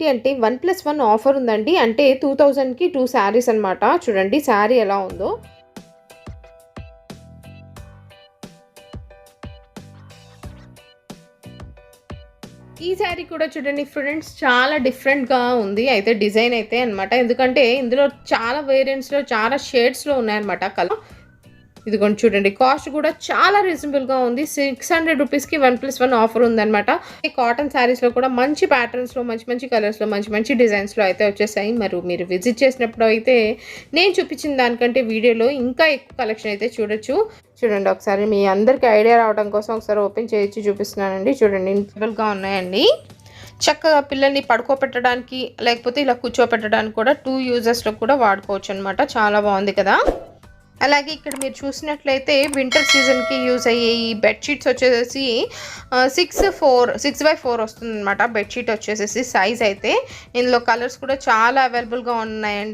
ఏంటి అంటే one plus one offer ఉందండి. అంటే టూ థౌజండ్కి టూ శారీస్ అనమాట చూడండి శారీ ఎలా ఉందో. ఈ శారీ కూడా చూడండి ఫ్రెండ్స్ చాలా డిఫరెంట్గా ఉంది. అయితే డిజైన్ అయితే అనమాట ఎందుకంటే ఇందులో చాలా వేరియంట్స్లో చాలా షేడ్స్లో ఉన్నాయన్నమాట కలర్. ఇదిగోండి చూడండి. కాస్ట్ కూడా చాలా రీజనబుల్గా ఉంది. సిక్స్ హండ్రెడ్ రూపీస్కి వన్ ప్లస్ వన్ ఆఫర్ ఉందన్నమాట. ఈ కాటన్ శారీస్లో కూడా మంచి ప్యాటర్న్స్లో మంచి మంచి కలర్స్లో మంచి మంచి డిజైన్స్లో అయితే వచ్చేసాయి. మరి మీరు విజిట్ చేసినప్పుడు అయితే నేను చూపించిన దానికంటే వీడియోలో ఇంకా ఎక్కువ కలెక్షన్ అయితే చూడొచ్చు. చూడండి ఒకసారి మీ అందరికీ ఐడియా రావడం కోసం ఒకసారి ఓపెన్ చేయించి చూపిస్తున్నానండి. చూడండి ఇన్సిబుల్గా ఉన్నాయండి. చక్కగా పిల్లల్ని పడుకోబెట్టడానికి లేకపోతే ఇలా కూర్చోపెట్టడానికి కూడా టూ యూజెస్లో కూడా వాడుకోవచ్చు అనమాట చాలా బాగుంది కదా. అలాగే ఇక్కడ మీరు చూసినట్లయితే వింటర్ సీజన్కి యూజ్ అయ్యే ఈ బెడ్షీట్స్ వచ్చేసి six four six by four వస్తుంది అనమాట బెడ్షీట్ వచ్చేసేసి సైజ్ అయితే. ఇందులో కలర్స్ కూడా చాలా అవైలబుల్గా ఉన్నాయండి.